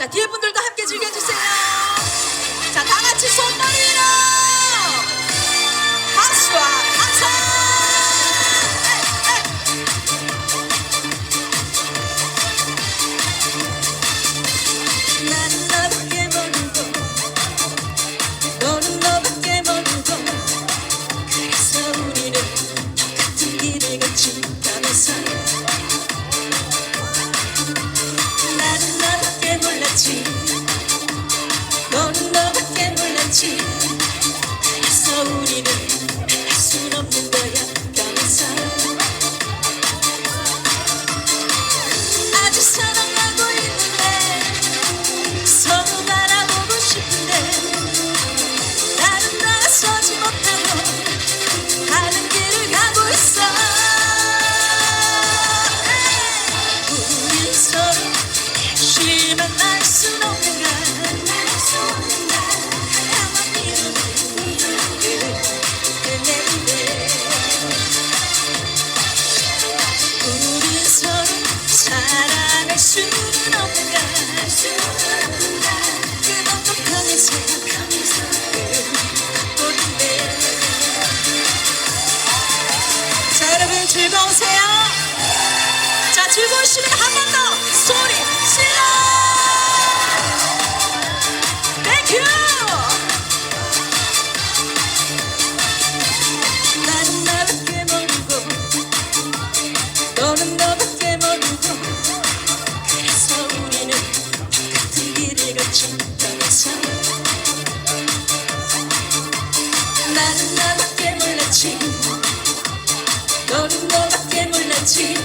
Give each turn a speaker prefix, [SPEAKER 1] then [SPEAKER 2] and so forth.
[SPEAKER 1] 자, 뒤에 분들도 함께 즐겨주세요. 자, 다 같이 손 머리로! sweet. 즐거우세요? 자, 즐거우시면 나는 너밖에 몰랐지. 너는 너밖에 몰랐지.